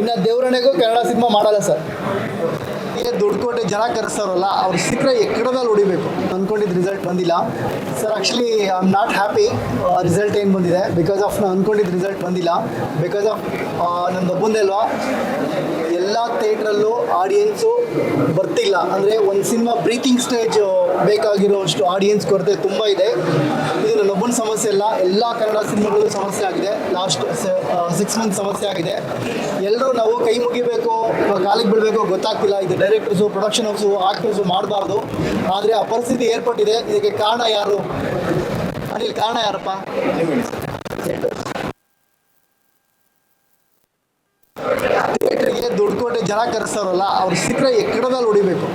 ಇನ್ನು ದೇವರಣೆಗೂ ಕನ್ನಡ ಸಿನಿಮಾ ಮಾಡಲ್ಲ ಸರ್. ಈಗ ದುಡ್ಡು ಕೊಟ್ಟು ಜನ ಕರೆಸ್ತಾರಲ್ಲ, ಅವ್ರು ಸಿಕ್ಕರೆ ಎಕ್ಕಡದಲ್ಲಿ ಹೊಡಿಬೇಕು. ಅಂದ್ಕೊಂಡಿದ್ದು ರಿಸಲ್ಟ್ ಬಂದಿಲ್ಲ. Sir actually I am not happy result ಏನು ಬಂದಿದೆ? ಬಿಕಾಸ್ ಆಫ್ ನಾನು ಅಂದ್ಕೊಂಡಿದ್ದು ರಿಸಲ್ಟ್ ಬಂದಿಲ್ಲ. ಬಿಕಾಸ್ ಆಫ್ ನನ್ನ ಒಬ್ಬಂದೇ ಅಲ್ವಾ? ಎಲ್ಲ ಥಿಯೇಟ್ರಲ್ಲೂ ಆಡಿಯನ್ಸು ಬರ್ತಿಲ್ಲ. ಅಂದರೆ ಒಂದು ಸಿನಿಮಾ ಬ್ರೀತಿಂಗ್ ಸ್ಟೇಜ್ ಬೇಕಾಗಿರೋಷ್ಟು ಆಡಿಯನ್ಸ್ ಕೊರತೆ ತುಂಬ ಇದೆ. ಇದು ನನ್ನೊಬ್ಬನ ಸಮಸ್ಯೆ ಅಲ್ಲ. ಎಲ್ಲ ಕನ್ನಡ ಸಿನಿಮಾಗಳು ಸಮಸ್ಯೆ ಆಗಿದೆ. ಲಾಸ್ಟ್ ಸಿಕ್ಸ್ ಮಂತ್ ಸಮಸ್ಯೆ ಆಗಿದೆ. ಎಲ್ಲರೂ ನಾವು ಕೈ ಮುಗಿಬೇಕು, ಕಾಲಿಗೆ ಬಿಡಬೇಕು ಗೊತ್ತಾಗ್ತಿಲ್ಲ. ಇದು ಡೈರೆಕ್ಟರ್ಸು ಪ್ರೊಡಕ್ಷನ್ ಹೌಸು ಆಕ್ಟರ್ಸು ಮಾಡಬಾರ್ದು. ಆದರೆ ಆ ಪರಿಸ್ಥಿತಿ ಏರ್ಪಟ್ಟಿದೆ. ಇದಕ್ಕೆ ಕಾರಣ ಯಾರು? ಅನಿಲ್, ಕಾರಣ ಯಾರಪ್ಪ? ಥಿಯೇಟರ್ಗೆ ದುಡ್ಡು ಕೊಟ್ಟು ಜನ ಕರೆಸ್ತಾರಲ್ಲ, ಅವ್ರು ಸಿಕ್ಕರೆ ಎಕ್ಕಡದಲ್ಲಿ ಹೊಡಿಬೇಕು.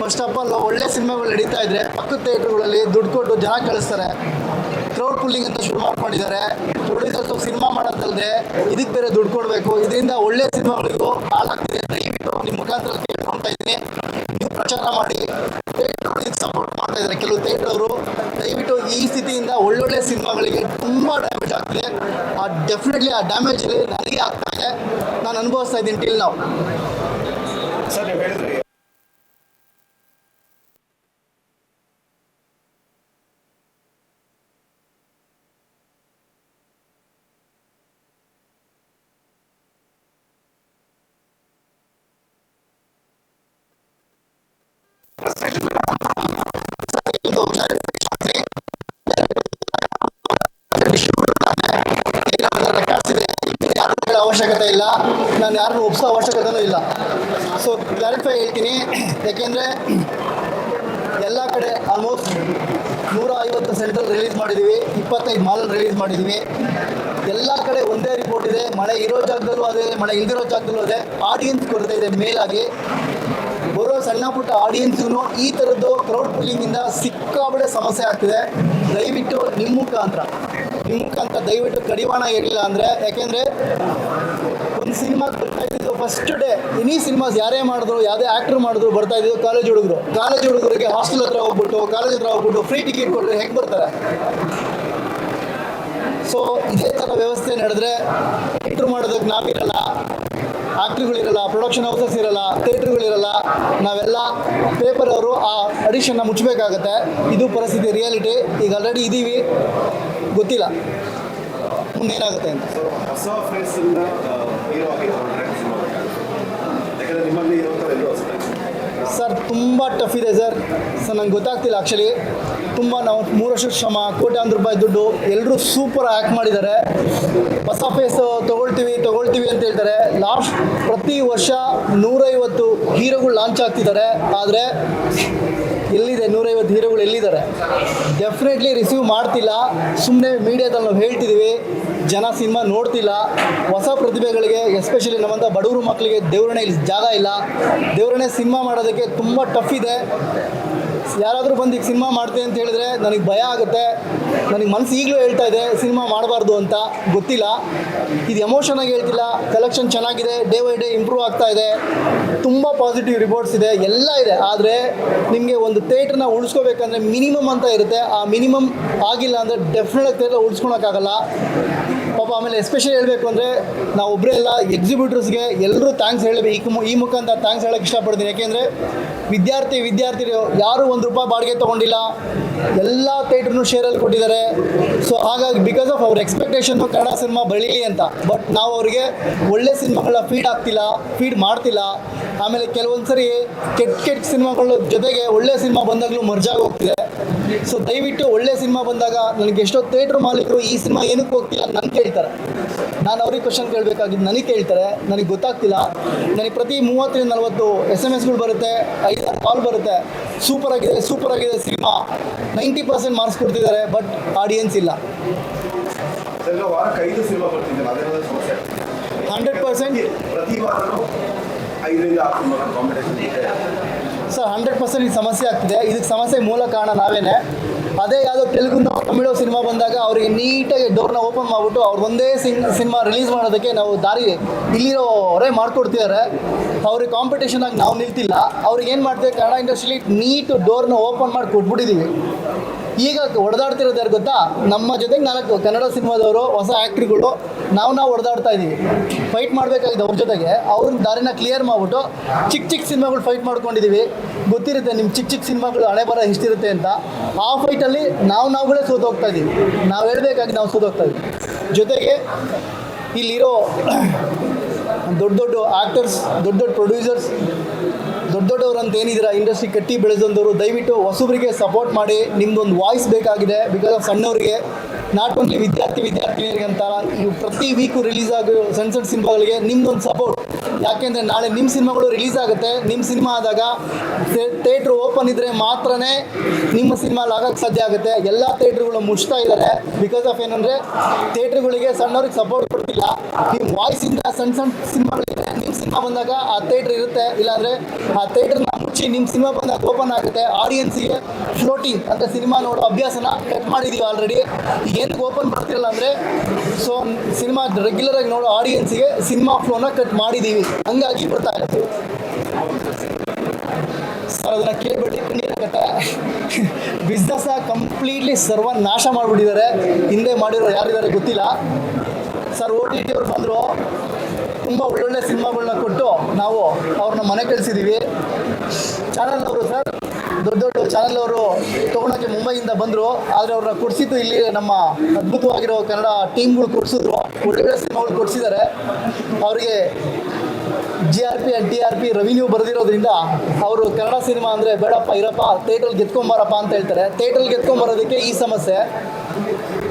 ಫಸ್ಟ್ ಆಫ್ ಆಲ್ ಒಳ್ಳೆ ಸಿನಿಮಾಗಳು ನಡೀತಾ ಇದ್ರೆ ಪಕ್ಕದ ಥಿಯೇಟರ್ಗಳಲ್ಲಿ ದುಡ್ಡು ಕೊಟ್ಟು ಜನ ಕಳಿಸ್ತಾರೆ. ಕ್ರೌಡ್ ಪುಲ್ಲಿಂಗ್ ಅಂತ ಶುರು ಮಾಡ್ಕೊಂಡಿದ್ದಾರೆ. ಪ್ರೊಡ್ಯೂಸರ್ಸ್ ಸಿನಿಮಾ ಮಾಡೋದಲ್ಲದೆ ಇದಕ್ಕೆ ಬೇರೆ ದುಡ್ಡು ಕೊಡಬೇಕು. ಇದರಿಂದ ಒಳ್ಳೆ ಸಿನಿಮಾಗಳಿಗೂ ಹಾಳಾಗ್ತಿದೆ ದಯವಿಟ್ಟು ನಿಮ್ಮ ಮುಖಾಂತರ ಕೇಳ್ಕೊಳ್ತಾ ಇದ್ದೀನಿ. ನೀವು ಪ್ರಚಾರ ಮಾಡಿ ಸಪೋರ್ಟ್ ಮಾಡ್ತಾ ಇದ್ದಾರೆ. ಕೆಲವು ಥಿಯೇಟ್ರವರು ದಯವಿಟ್ಟು ಈ ಸ್ಥಿತಿಯಿಂದ ಒಳ್ಳೊಳ್ಳೆ ಸಿನಿಮಾಗಳಿಗೆ ತುಂಬ ಡ್ಯಾಮೇಜ್ ಆಗ್ತಿದೆ. ಆ ಡೆಫಿನೆಟ್ಲಿ ಆ ಡ್ಯಾಮೇಜ್ ನನಗೆ ಆಗ್ತಾ ಇದೆ. ನಾನು ಅನುಭವಿಸ್ತಾ ಇದ್ದೀನಿ ಟಿಲ್ ನಾವು ಸರ್ ಹೇಳಿದ್ರಿ ಅವಶ್ಯಕತೆ ಇಲ್ಲ. ನಾನು ಯಾರನ್ನು ಒಪ್ಸೋ ಅವಶ್ಯಕತೆನೂ ಇಲ್ಲ. ಸೊ ಕ್ಲಾರಿಫೈ ಹೇಳ್ತೀನಿ. ಯಾಕೆಂದರೆ ಎಲ್ಲ ಕಡೆ ಆಲ್ಮೋಸ್ಟ್ ನೂರ ಐವತ್ತು ಸೆಂಟ್ರಲ್ ರಿಲೀಸ್ ಮಾಡಿದ್ದೀವಿ ಇಪ್ಪತ್ತೈದು ಮಾಲ್ ರಿಲೀಸ್ ಮಾಡಿದ್ದೀವಿ ಎಲ್ಲ ಕಡೆ ಒಂದೇ ರಿಪೋರ್ಟ್ ಇದೆ. ಮಳೆ ಇರೋ ಜಾಗದಲ್ಲೂ ಅದೇ, ಮಳೆ ಇಲ್ದಿರೋ ಜಾಗದಲ್ಲೂ ಅದೇ. ಆಡಿಯನ್ಸ್ ಕೊರತೆ ಇದೆ ಮೇಲಾಗಿ. ಬರೋ ಸಣ್ಣ ಪುಟ್ಟ ಆಡಿಯನ್ಸ್ಗೂ ಈ ಥರದ್ದು ಕ್ರೌಡ್ ಪುಲ್ಲಿಂಗಿಂದ ಸಿಕ್ಕಾಬಿಡೆ ಸಮಸ್ಯೆ ಆಗ್ತಿದೆ. ದಯವಿಟ್ಟು ನಿಮ್ಮ ಮುಖಾಂತರ ನಿಮ್ಮ ಮುಖಾಂತರ ದಯವಿಟ್ಟು ಕಡಿವಾಣ ಇರಲಿಲ್ಲ ಅಂದರೆ, ಯಾಕೆಂದರೆ ಒಂದು ಸಿನಿಮಾ ಬರ್ತಾ ಇದ್ದಿದ್ದು ಫಸ್ಟ್ ಡೇ ಎನಿ ಸಿನಿಮಾಸ್ ಯಾರೇ ಮಾಡಿದ್ರು, ಯಾವುದೇ ಆ್ಯಕ್ಟ್ರ್ ಮಾಡಿದ್ರು ಬರ್ತಾ ಇದ್ದು ಕಾಲೇಜ್ ಹುಡುಗರು. ಕಾಲೇಜ್ ಹುಡುಗರಿಗೆ ಹಾಸ್ಟೆಲ್ ಹತ್ರ ಹೋಗ್ಬಿಟ್ಟು ಕಾಲೇಜ್ ಹತ್ರ ಹೋಗ್ಬಿಟ್ಟು ಫ್ರೀ ಟಿಕೆಟ್ ಕೊಟ್ಟರೆ ಹೆಂಗೆ ಬರ್ತಾರೆ? ಸೊ ಇದೇ ಥರ ವ್ಯವಸ್ಥೆ ನಡೆದ್ರೆ ಎಂಟ್ರ್ ಮಾಡೋದಕ್ಕೆ ನಾವಿರಲ್ಲ. ಆ್ಯಕ್ಟ್ರುಗಳಿರಲ್ಲ ಪ್ರೊಡಕ್ಷನ್ ಹೌಸಸ್ ಇರಲ್ಲ ಥಿಯೇಟ್ರ್ಗಳಿರಲ್ಲ ನಾವೆಲ್ಲ ಪೇಪರ್ ಅವರು ಆ ಅಡಿಷನ್ನ ಮುಚ್ಚಬೇಕಾಗತ್ತೆ. ಇದು ಪರಿಸ್ಥಿತಿ ರಿಯಾಲಿಟಿ ಈಗ ಆಲ್ರೆಡಿ ಇದ್ದೀವಿ ಗೊತ್ತಿಲ್ಲ. ಮುಂದೇನಾಗುತ್ತೆ ಅಂತ. ಸರ್ ತುಂಬ ಟಫ್ ಇದೆ ಸರ್ ಸರ್ ನಂಗೆ ಗೊತ್ತಾಗ್ತಿಲ್ಲ ಆ್ಯಕ್ಚುಲಿ ತುಂಬ ನಾವು ಮೂರು ವರ್ಷದ ಶ್ರಮ ಕೋಟ್ಯಾಂತರ ರೂಪಾಯಿ ದುಡ್ಡು ಎಲ್ಲರೂ ಸೂಪರ್ ಆ್ಯಕ್ಟ್ ಮಾಡಿದ್ದಾರೆ. ಹೊಸ ಫೇಸ್ ತೊಗೊಳ್ತೀವಿ ತೊಗೊಳ್ತೀವಿ ಅಂತ ಹೇಳ್ತಾರೆ. ಲಾಸ್ಟ್ ಪ್ರತಿ ವರ್ಷ ನೂರೈವತ್ತು ಹೀರೋಗಳು ಲಾಂಚ್ ಆಗ್ತಿದ್ದಾರೆ. ಆದರೆ ಎಲ್ಲಿದೆ? ನೂರೈವತ್ತು ಹೀರೋಗಳು ಎಲ್ಲಿದ್ದಾರೆ? ಡೆಫಿನೆಟ್ಲಿ ರಿಸೀವ್ ಮಾಡ್ತಿಲ್ಲ. ಸುಮ್ಮನೆ ಮೀಡಿಯಾದಲ್ಲಿ ನಾವು ಹೇಳ್ತಿದ್ದೀವಿ ಜನ ಸಿನಿಮಾ ನೋಡ್ತಿಲ್ಲ. ಹೊಸ ಪ್ರತಿಭೆಗಳಿಗೆ ಎಸ್ಪೆಷಲಿ ನಮ್ಮಂಥ ಬಡವರು ಮಕ್ಕಳಿಗೆ ದೇವರಣೆ ಇಲ್ಲಿ ಜಾಗ ಇಲ್ಲ. ದೇವರಣೆ ಸಿನಿಮಾ ಮಾಡೋದಕ್ಕೆ ತುಂಬ ಟಫ್ ಇದೆ. ಯಾರಾದರೂ ಬಂದು ಈಗ ಸಿನಿಮಾ ಮಾಡ್ತೀನಿ ಅಂತ ಹೇಳಿದ್ರೆ ನನಗೆ ಭಯ ಆಗುತ್ತೆ. ನನಗೆ ಮನಸ್ಸು ಈಗಲೂ ಹೇಳ್ತಾ ಇದೆ, ಸಿನಿಮಾ ಮಾಡಬಾರ್ದು ಅಂತ. ಗೊತ್ತಿಲ್ಲ. ಇದು ಎಮೋಷನ್ ಆಗಿ ಹೇಳ್ತಿಲ್ಲ. ಕಲೆಕ್ಷನ್ ಚೆನ್ನಾಗಿದೆ. ಡೇ ಬೈ ಡೇ ಇಂಪ್ರೂವ್ ಆಗ್ತಾ ಇದೆ. ತುಂಬ ಪಾಸಿಟಿವ್ ರಿಪೋರ್ಟ್ಸ್ ಇದೆ. ಎಲ್ಲ ಇದೆ. ಆದರೆ ನಿಮಗೆ ಒಂದು ಥಿಯೇಟ್ರನ್ನ ಉಳಿಸ್ಕೋಬೇಕಂದ್ರೆ ಮಿನಿಮಮ್ ಅಂತ ಇರುತ್ತೆ. ಆ ಮಿನಿಮಮ್ ಆಗಿಲ್ಲ ಅಂದರೆ ಡೆಫಿನೆಟ್ ಥಿಯೇಟ್ರ್ ಉಳಿಸ್ಕೊಳಕ್ಕಾಗಲ್ಲ. ಪಾಪ ಆಮೇಲೆ ಎಸ್ಪೆಷಲಿ ಹೇಳಬೇಕು ಅಂದರೆ ನಾವು ಒಬ್ಬರೇ ಎಲ್ಲ ಎಕ್ಸಿಬ್ಯೂಟರ್ಸ್ಗೆ ಎಲ್ಲರೂ ಥ್ಯಾಂಕ್ಸ್ ಹೇಳಬೇಕು. ಈ ಈ ಮುಖಾಂತರ ಥ್ಯಾಂಕ್ಸ್ ಹೇಳೋಕ್ಕೆ ಇಷ್ಟಪಡ್ತೀನಿ. ಯಾಕೆಂದರೆ ವಿದ್ಯಾರ್ಥಿ ವಿದ್ಯಾರ್ಥಿಗಳು ಯಾರೂ ಒಂದು ರೂಪಾಯಿ ಬಾಡಿಗೆ ತೊಗೊಂಡಿಲ್ಲ. ಎಲ್ಲ ಥಿಯೇಟ್ರನ್ನು ಶೇರಲ್ಲಿ ಕೊಟ್ಟಿದ್ದಾರೆ. ಸೊ ಹಾಗಾಗಿ ಬಿಕಾಸ್ ಆಫ್ ಅವ್ರ ಎಕ್ಸ್ಪೆಕ್ಟೇಷನ್ ಕನ್ನಡ ಸಿನಿಮಾ ಬೆಳೀಲಿ ಅಂತ. ಬಟ್ ನಾವು ಅವರಿಗೆ ಒಳ್ಳೆ ಸಿನಿಮಾಗಳ ಫೀಡ್ ಆಗ್ತಿಲ್ಲ ಫೀಡ್ ಮಾಡ್ತಿಲ್ಲ. ಆಮೇಲೆ ಕೆಲವೊಂದು ಸರಿ ಕೆಟ್ಟ ಕೆಟ್ಟ ಸಿನಿಮಾಗಳ ಜೊತೆಗೆ ಒಳ್ಳೆ ಸಿನಿಮಾ ಬಂದಾಗಲೂ ಮರ್ಜಾಗಿ ಹೋಗ್ತಿದೆ ಸೊ ದಯವಿಟ್ಟು ಒಳ್ಳೆ ಸಿನಿಮಾ ಬಂದಾಗ ನನಗೆ ಎಷ್ಟೋ ಥಿಯೇಟ್ರ್ ಮಾಲೀಕರು ಈ ಸಿನಿಮಾ ಏನಕ್ಕೆ ಹೋಗ್ತಿಲ್ಲ ನನಗೆ ಕೇಳ್ತಾರೆ ನಾನು ಅವ್ರಿಗೆ ಕ್ವಶನ್ ಕೇಳಬೇಕಾಗಿದ್ದು ನನಗೆ ಕೇಳ್ತಾರೆ, ನನಗೆ ಗೊತ್ತಾಗ್ತಿಲ್ಲ. ನನಗೆ ಪ್ರತಿ ಮೂವತ್ತರಿಂದ ನಲವತ್ತು ಎಸ್ ಎಂ ಎಸ್ಗಳು ಬರುತ್ತೆ, ಐದು ಕಾಲ್ ಬರುತ್ತೆ. ಸೂಪರ್ ಆಗಿದೆ ಸೂಪರ್ ಆಗಿದೆ ಸಿನಿಮಾ. ನೈಂಟಿ ಪರ್ಸೆಂಟ್ ಮಾರ್ಕ್ಸ್ ಕೊಡ್ತಿದ್ದಾರೆ ಬಟ್ ಆಡಿಯನ್ಸ್ ಇಲ್ಲ. Hundred percent sir hundred percent ಈ ಸಮಸ್ಯೆ ಆಗ್ತಿದೆ. ಇದಕ್ಕೆ ಸಮಸ್ಯೆ ಮೂಲ ಕಾರಣ ನಾವೇನೆ. ಅದೇ ಯಾವುದೋ ತೆಲುಗು ತಮಿಳು ಸಿನಿಮಾ ಬಂದಾಗ ಅವರಿಗೆ ನೀಟಾಗಿ ಡೋರ್ನ ಓಪನ್ ಮಾಡಿಬಿಟ್ಟು ಅವ್ರು ಒಂದೇ ಸಿನ್ ಸಿನಿಮಾ ರಿಲೀಸ್ ಮಾಡೋದಕ್ಕೆ ನಾವು ದಾರಿ ಇಲ್ಲಿರೋರೇ ಮಾಡ್ಕೊಡ್ತಿದ್ದಾರೆ ಅವ್ರಿಗೆ ಕಾಂಪಿಟೇಷನ್ ಆಗಿ ನಾವು ನಿಲ್ತಿಲ್ಲ. ಅವ್ರಿಗೆ ಏನು ಮಾಡ್ತೀವಿ ಕನ್ನಡ ಇಂಡಸ್ಟ್ರಿಲಿ ನೀಟ್ ಡೋರ್ನ ಓಪನ್ ಮಾಡಿ ಕೊಟ್ಬಿಟ್ಟಿದ್ದೀವಿ ಈಗ ಹೊಡೆದಾಡ್ತಿರೋದು ಯಾರು ಗೊತ್ತಾ? ನಮ್ಮ ಜೊತೆಗೆ ನಾಲ್ಕು ಕನ್ನಡ ಸಿನಿಮಾದವರು, ಹೊಸ ಆ್ಯಕ್ಟ್ರಿಗಳು ನಾವು ನಾವು ಹೊಡೆದಾಡ್ತಾ ಇದ್ದೀವಿ ಫೈಟ್ ಮಾಡಬೇಕಾಗಿದೆ ಅವ್ರ ಜೊತೆಗೆ. ಅವ್ರ ದಾರಿನ ಕ್ಲಿಯರ್ ಮಾಡಿಬಿಟ್ಟು ಚಿಕ್ಕ ಚಿಕ್ಕ ಸಿನಿಮಾಗಳು ಫೈಟ್ ಮಾಡ್ಕೊಂಡಿದ್ದೀವಿ ಗೊತ್ತಿರುತ್ತೆ ನಿಮ್ಮ ಚಿಕ್ಕ ಚಿಕ್ಕ ಸಿನಿಮಾಗಳು ಹಣೆ ಬರ ಎಷ್ಟಿರುತ್ತೆ ಅಂತ. ಆ ಫೈಟಲ್ಲಿ ನಾವು ನಾವುಗಳೇ ಸೋತೋಗ್ತಾ ಇದ್ದೀವಿ ನಾವು ಹೇಳಬೇಕಾಗಿ ನಾವು ಸೋತೋಗ್ತಾ ಇದ್ದೀವಿ ಜೊತೆಗೆ ಇಲ್ಲಿರೋ ದೊಡ್ಡ ದೊಡ್ಡ ಆ್ಯಕ್ಟರ್ಸ್ ದೊಡ್ಡ ದೊಡ್ಡ ಪ್ರೊಡ್ಯೂಸರ್ಸ್ ದೊಡ್ಡ ದೊಡ್ಡವರು ಅಂತ ಏನಿದ್ದೀರಾ ಇಂಡಸ್ಟ್ರಿ ಕಟ್ಟಿ ಬೆಳೆದಂಥವ್ರು, ದಯವಿಟ್ಟು ಹೊಸಬರಿಗೆ ಸಪೋರ್ಟ್ ಮಾಡಿ ನಿಮ್ದೊಂದು ವಾಯ್ಸ್ ಬೇಕಾಗಿದೆ. ಬಿಕಾಸ್ ಆಫ್ ಸಣ್ಣವ್ರಿಗೆ ನಾಟ್ ಓನ್ಲಿ ವಿದ್ಯಾರ್ಥಿ ವಿದ್ಯಾರ್ಥಿನಿಯರಿಗೆ ಅಂತ ಪ್ರತಿ ವೀಕು ರಿಲೀಸ್ ಆಗೋ ಸಣ್ಣ ಸಣ್ಣ ಸಿನಿಮಾಗಳಿಗೆ ನಿಮ್ದೊಂದು ಸಪೋರ್ಟ್ ಯಾಕೆಂದರೆ ನಾಳೆ ನಿಮ್ಮ ಸಿನಿಮಾಗಳು ರಿಲೀಸ್ ಆಗುತ್ತೆ. ನಿಮ್ಮ ಸಿನಿಮಾ ಆದಾಗ ಥಿಯೇಟ್ರ್ ಓಪನ್ ಇದ್ದರೆ ಮಾತ್ರನೇ ನಿಮ್ಮ ಸಿನಿಮಾ ಆಗೋಕ್ಕೆ ಸಾಧ್ಯ ಆಗುತ್ತೆ. ಎಲ್ಲ ಥಿಯೇಟ್ರ್ಗಳು ಮುಚ್ತಾ ಇದ್ದಾರೆ ಬಿಕಾಸ್ ಆಫ್ ಏನಂದರೆ ಥಿಯೇಟ್ರ್ಗಳಿಗೆ ಸಣ್ಣವ್ರಿಗೆ ಸಪೋರ್ಟ್ ಕೊಡ್ತಿಲ್ಲ. ನಿಮ್ಮ ವಾಯ್ಸಿಂದ ಸಣ್ಣ ಸಣ್ಣ ಸಿನಿಮಾಗಳಿದ್ರೆ ನಿಮ್ಮ ಸಿನಿಮಾ ಬಂದಾಗ ಆ ಥಿಯೇಟ್ರ್ ಇರುತ್ತೆ. ಇಲ್ಲಾಂದರೆ ಆ ಥಿಯೇಟ್ರನ್ನ ಮುಚ್ಚಿ ನಿಮ್ಮ ಸಿನಿಮಾ ಬಂದಾಗ ಓಪನ್ ಆಗುತ್ತೆ. ಆಡಿಯನ್ಸಿಗೆ ಫ್ಲೋಟಿಂಗ್ ಅಂತ ಸಿನಿಮಾ ನೋಡೋ ಅಭ್ಯಾಸನ ಕಟ್ ಮಾಡಿದ್ದೀವಿ ಆಲ್ರೆಡಿ ಏನಕ್ಕೆ ಓಪನ್ ಮಾಡ್ತಿರಲ್ಲ ಅಂದರೆ ಸೊ ಸಿನಿಮಾ ರೆಗ್ಯುಲರಾಗಿ ನೋಡೋ ಆಡಿಯನ್ಸಿಗೆ ಸಿನಿಮಾ ಫ್ಲೋನ ಕಟ್ ಮಾಡಿದ್ದೀವಿ ಹಂಗಾಗಿ ಬರ್ತಾ ಇರುತ್ತೆ ಸರ್, ಅದನ್ನ ಕೇಳ್ಬಿಟ್ಟು ಕತೆ ಬಿಸ್ನೆಸ್ ಕಂಪ್ಲೀಟ್ಲಿ ಸರ್ವ ನಾಶ ಮಾಡಿಬಿಟ್ಟಿದ್ದಾರೆ. ಹಿಂದೆ ಮಾಡಿರೋ ಯಾರಿದ್ದಾರೆ ಗೊತ್ತಿಲ್ಲ. ಸರ್ ಓ ಟಿ ಟಿ ಅವ್ರು ಬಂದರು. ತುಂಬ ಒಳ್ಳೊಳ್ಳೆ ಸಿನಿಮಾಗಳನ್ನ ಕೊಟ್ಟು ನಾವು ಅವ್ರನ್ನ ಮನೆ ಕಳಿಸಿದ್ದೀವಿ ಚಾನಲ್ ಅವರು ಸರ್, ದೊಡ್ಡ ದೊಡ್ಡ ಚಾನಲ್ ಅವರು ತೊಗೊಳಕ್ಕೆ ಮುಂಬೈಯಿಂದ ಬಂದರು. ಆದರೆ ಅವ್ರನ್ನ ಕೊಡಿಸಿದ್ದು ಇಲ್ಲಿ ನಮ್ಮ ಅದ್ಭುತವಾಗಿರೋ ಕನ್ನಡ ಟೀಮ್ಗಳು ಕೊಡಿಸಿದ್ರು. ಒಳ್ಳೊಳ್ಳೆ ಸಿನಿಮಾಗಳು ಕೊಡಿಸಿದ್ದಾರೆ. ಅವರಿಗೆ G R P and T R P revenue ಬರೆದಿರೋದ್ರಿಂದ ಅವರು ಕನ್ನಡ ಸಿನಿಮಾ ಅಂದರೆ ಬೇಡಪ್ಪ, ಇರಪ್ಪ ಥಿಯೇಟ್ರಲ್ಲಿ ಗೆದ್ಕೊಂಬಾರಪ್ಪ ಅಂತ ಹೇಳ್ತಾರೆ. ಥಿಯೇಟ್ರಲ್ಲಿ ಗೆದ್ಕೊಂಬರೋದಕ್ಕೆ ಈ ಸಮಸ್ಯೆ.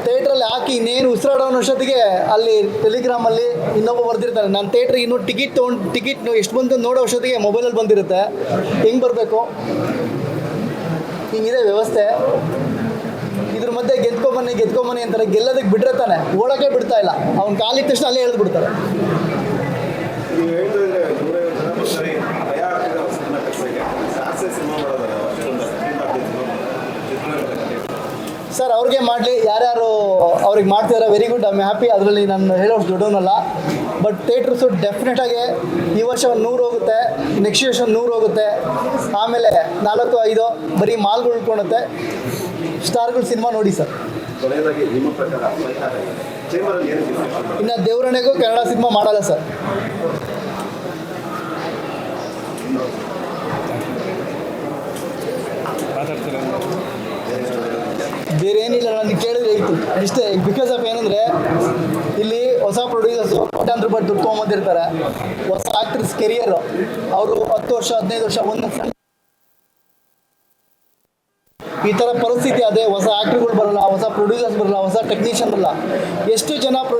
ಥಿಯೇಟ್ರಲ್ಲಿ ಹಾಕಿ ಇನ್ನೇನು ಉಸಿರಾಡೋ ಅನ್ನೋಷ್ಟೊತ್ತಿಗೆ ಅಲ್ಲಿ ಟೆಲಿಗ್ರಾಮಲ್ಲಿ ಇನ್ನೊಬ್ಬ ಬರೆದಿರ್ತಾರೆ ನಾನು ಥಿಯೇಟ್ರಿಗೆ ಇನ್ನೂ ಟಿಕೆಟ್ ತೊಗೊಂಡು ಟಿಕೆಟ್ ಎಷ್ಟು ಬಂತು ನೋಡೋ ಅಷ್ಟೊತ್ತಿಗೆ ಮೊಬೈಲಲ್ಲಿ ಬಂದಿರುತ್ತೆ. ಹೆಂಗೆ ಬರಬೇಕು? ಹಿಂಗಿದೆ ವ್ಯವಸ್ಥೆ. ಇದ್ರ ಮಧ್ಯೆ ಗೆದ್ಕೊಂಬನ್ನಿ ಗೆದ್ಕೊಂಬನ್ನಿ ಅಂತಾರೆ. ಗೆಲ್ಲೋದಕ್ಕೆ ಬಿಡ್ರೆ ತಾನೆ. ಓಡೋಕೆ ಬಿಡ್ತಾ ಇಲ್ಲ. ಅವ್ನು ಕಾಲಿಟ್ಟ ತಕ್ಷಣ ಅಲ್ಲೇ ಬಿಡ್ತಾರೆ ಸರ್, ಅವ್ರಿಗೆ ಮಾಡಲಿ. ಯಾರ್ಯಾರು ಅವ್ರಿಗೆ ಮಾಡ್ತಿದಾರೆ very good I'm happy ಅದರಲ್ಲಿ ನಾನು ಹೇಳೋಷ್ಟು ದೊಡ್ಡವನಲ್ಲ. ಬಟ್ ಥಿಯೇಟ್ರಸು ಡೆಫಿನೆಟಾಗಿ ಈ ವರ್ಷ ಒಂದು ನೂರು ಹೋಗುತ್ತೆ. ನೆಕ್ಸ್ಟ್ ವರ್ಷ ಒಂದು ನೂರು ಹೋಗುತ್ತೆ. ಆಮೇಲೆ ನಾಲ್ಕು, ಐದು, ಬರೀ ಮಾಲ್ಗಳು ಉಳ್ಕೊಳುತ್ತೆ ಸ್ಟಾರ್ಗಳು ಸಿನಿಮಾ ನೋಡಿ ಸರ್. ಕೊನೆಯದಾಗಿ ನಿಮ್ಮ ಪ್ರಕಾರ ಚೇಂಬರಲ್ಲಿ ಏನು? ಇನ್ನು ದೇವರಣೆಗೂ ಕನ್ನಡ ಸಿನಿಮಾ ಮಾಡಲ್ಲ ಸರ್. ಬೇರೆ ಏನಿಲ್ಲ ನನಗೆ ಕೇಳಿದ್ರೆ ಇತ್ತು ಇಷ್ಟೇ ಬಿಕಾಸ್ ಆಫ್ ಏನಂದ್ರೆ, ಇಲ್ಲಿ ಹೊಸ ಪ್ರೊಡ್ಯೂಸರ್ಸು ಕೋಟ್ಯಾಂತರ ರೂಪಾಯಿ ದುಡ್ಡು ತೊಗೊಂಬಂದಿರ್ತಾರೆ ಹೊಸ ಆಕ್ಟ್ರಿಸ್ ಕೆರಿಯರು ಅವರು ಹತ್ತು ವರ್ಷ, ಹದಿನೈದು ವರ್ಷ, ಒಂದು ಈ ಥರ ಪರಿಸ್ಥಿತಿ ಅದೇ, ಹೊಸ ಆ್ಯಕ್ಟ್ರ್ಗಳು ಬರಲ್ಲ, ಹೊಸ ಪ್ರೊಡ್ಯೂಸರ್ಸ್ ಬರಲ್ಲ, ಹೊಸ ಟೆಕ್ನಿಷಿಯನ್ ಬರಲ್ಲ. ಎಷ್ಟು ಜನ